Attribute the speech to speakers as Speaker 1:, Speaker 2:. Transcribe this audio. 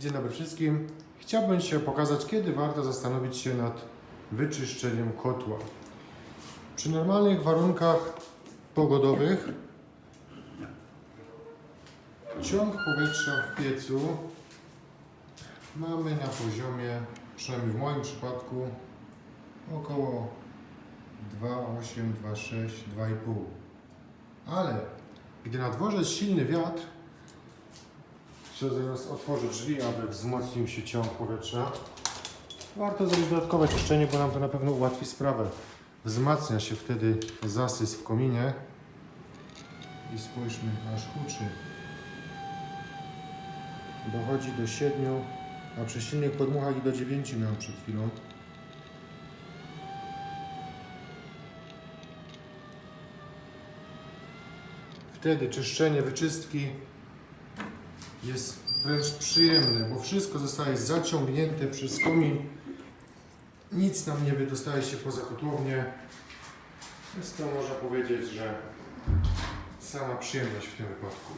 Speaker 1: Dzień dobry wszystkim. Chciałbym się pokazać, kiedy warto zastanowić się nad wyczyszczeniem kotła. Przy normalnych warunkach pogodowych ciąg powietrza w piecu mamy na poziomie, przynajmniej w moim przypadku, około 2,8, 2,6, 2,5. Ale gdy na dworze jest silny wiatr, Chcę zaraz otworzę drzwi, aby wzmocnił się ciąg powietrza. Warto zrobić dodatkowe czyszczenie, bo nam to na pewno ułatwi sprawę. Wzmacnia się wtedy zasys w kominie. I spójrzmy, aż huczy. Dochodzi do 7, a przy silnych podmuchach i do 9 miałem przed chwilą. Wtedy czyszczenie, wyczystki jest wręcz przyjemne, bo wszystko zostaje zaciągnięte przez komin. Nic nam nie wydostaje się poza kotłownię. Jest to, można powiedzieć, że sama przyjemność w tym wypadku.